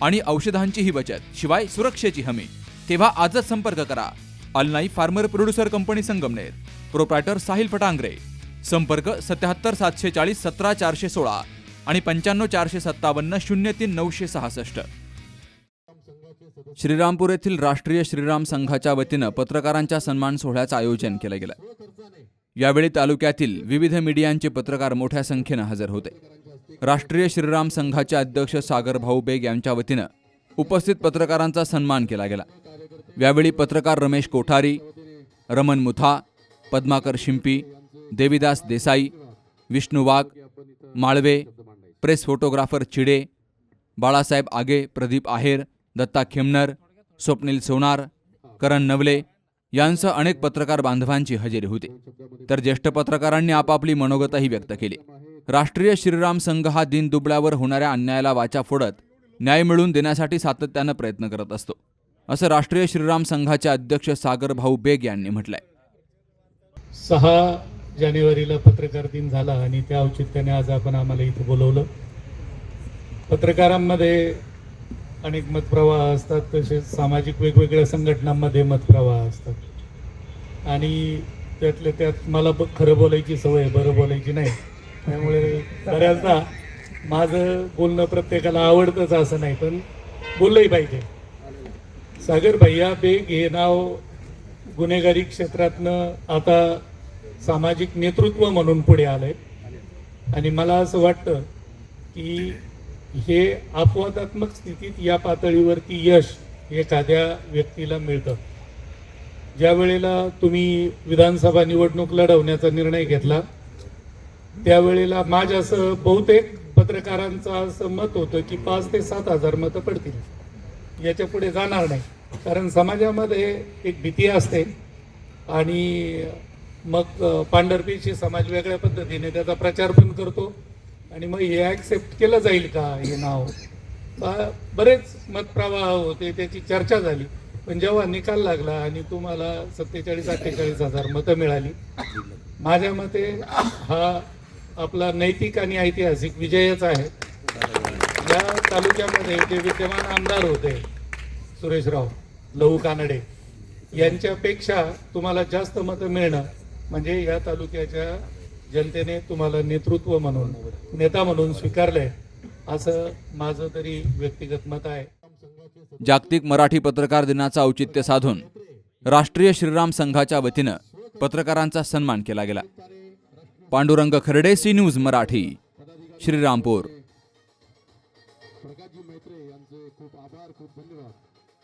आणि औषधांचीही बचत शिवाय सुरक्षेची हमी. तेव्हा आजच संपर्क करा. Alnai farmer producer company Sangamner. Proprietor Sahil Phatangare. संपर्क सत्याहत्तर सातशे चाळीस सतरा चारशे सोळा आणि पंच्याण्णव चारशे सत्तावन्न शून्य तीन नऊशे सहासष्ट. श्रीरामपूर येथील राष्ट्रीय श्रीराम संघाच्या वतीनं पत्रकारांच्या सन्मान सोहळ्याचं आयोजन केलं गेलं. यावेळी तालुक्यातील विविध मीडियांचे पत्रकार मोठ्या संख्येनं हजर होते. राष्ट्रीय श्रीराम संघाचे अध्यक्ष सागर भाऊ बेग यांच्या वतीनं उपस्थित पत्रकारांचा सन्मान केला गेला. यावेळी पत्रकार रमेश कोठारी रमन मुथा पद्माकर शिंपी देविदास देसाई विष्णू वाघ माळवे प्रेस फोटोग्राफर चिडे बाळासाहेब आगे प्रदीप आहेर दत्ता खेमनर स्वप्नील सोनार करण नवले यांसह अनेक पत्रकार बांधवांची हजेरी होती. तर ज्येष्ठ पत्रकारांनी आपापली मनोगतही व्यक्त केली. राष्ट्रीय श्रीराम संघ हा दिन दुबळ्यावर होणाऱ्या अन्यायाला वाचा फोडत न्याय मिळवून देण्यासाठी सातत्यानं प्रयत्न करत असतो असं राष्ट्रीय श्रीराम संघाचे अध्यक्ष सागर भाऊ बेग यांनी म्हटलंय. सहा जानेवारीला पत्रकार दिन झाला आणि त्या औचित्याने आज आपण आम्हाला इथं बोलवलं. पत्रकारांमध्ये अनेक मतप्रवाह असतात तसेच सामाजिक वेगवेगळ्या संघटनांमध्ये मतप्रवाह असतात. आणि त्यातल्या त्यात मला खरं बोलायची सवय बरं बोलायची नाही. बऱ्याचदा माझं बोलणं प्रत्येकाला आवडतंच असं नाही पण बोललंही पाहिजे. सागर भैया बेग हे नाव गुन्हेगारी क्षेत्रातनं आता सामाजिक नेतृत्व म्हणून पुढे आलंय. आणि मला असं वाटतं की हे अपवादात्मक स्थितीत या पातळीवरती यश एखाद्या व्यक्तीला मिळतं. ज्या वेळेला तुम्ही विधानसभा निवडणूक लढवण्याचा निर्णय घेतला त्यावेळेला माझ्यासह बहुतेक पत्रकारांचं असं मत होतं की पाच ते सात हजार मतं पडतील. याच्यापुढे जाणार नाही. कारण समाजामध्ये एक भीती असते आणि मग पांढरपीशी पांढरपेशी समाज वेगळ्या पद्धतीने त्याचा प्रचार पण करतो आणि मग हे ॲक्सेप्ट केलं जाईल का हे नाव? बरेच मतप्रवाह होते त्याची चर्चा झाली. पण जेव्हा निकाल लागला आणि तुम्हाला सत्तेचाळीस अठ्ठेचाळीस हजार मतं मिळाली माझ्या मते हा आपला नैतिक आणि ऐतिहासिक विजयच आहे. या तालुक्यामध्ये जे विद्यमान आमदार होते सुरेशराव लहू कानडे यांच्यापेक्षा तुम्हाला जास्त मतं मिळणं म्हणजे या तालुक्याच्या जनतेने तुम्हाला नेतृत्व म्हणून नेता म्हणून स्वीकारलंय असं माझं तरी व्यक्तिगत मत आहे. जागतिक मराठी पत्रकार दिनाचं औचित्य साधून राष्ट्रीय श्रीराम संघाच्या वतीनं पत्रकारांचा सन्मान केला गेला. Pandurang Kharde C news Marathi Shrirampur.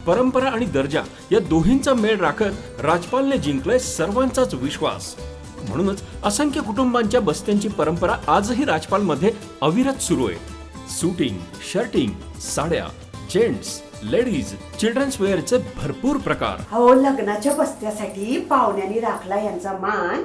परंपरा आणि दर्जा या दोन्हींचा मेळ राखत राजपालने जिंकलाय सर्वांचाच विश्वास. म्हणूनच असंख्य कुटुंबांच्या बस्त्यांची परंपरा आजही राजपालमध्ये अविरत सुरू आहे. सुटिंग शर्टिंग साड्या जेंट्स लेडीज चिल्ड्रन्स वेअरचे भरपूर प्रकार. हो लग्नाच्या बस्त्यासाठी पाहुण्यांनी राखला यांचा मान.